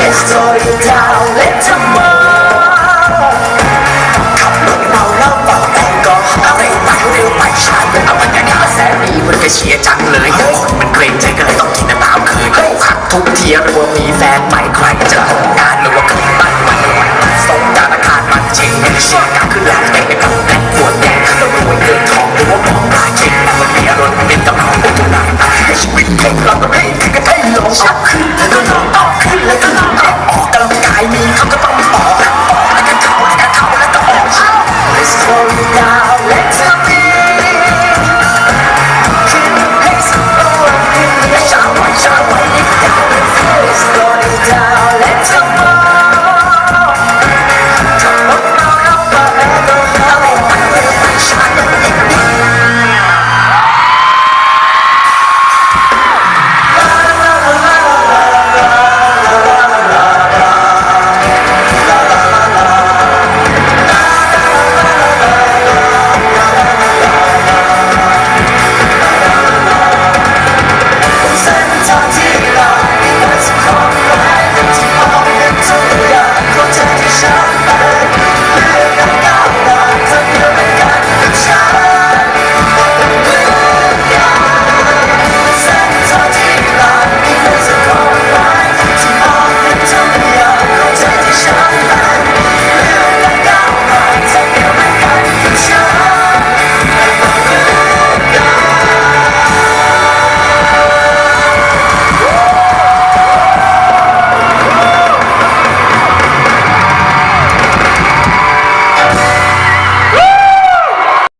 Let's go down, let's go เชียร์จังเลยคนมันเกรงใจก็เลยต้องกินน้ำตามคืนอกหักทุกทีหรือว่ามีแฟนใหม่ใครจะทำงานหรือว่าขึ้นบ้านวันวันส่งจารอาคารมันเช็งเชียร์การขึ้นหลังเต็มไปกับแรงปวดแดงแล้วรวยเงินทองหรือว่ามองตาเช็งมันมีอารมณ์เป็นกำลังเป็นทุนายให้ชีวิตเพ่งรับ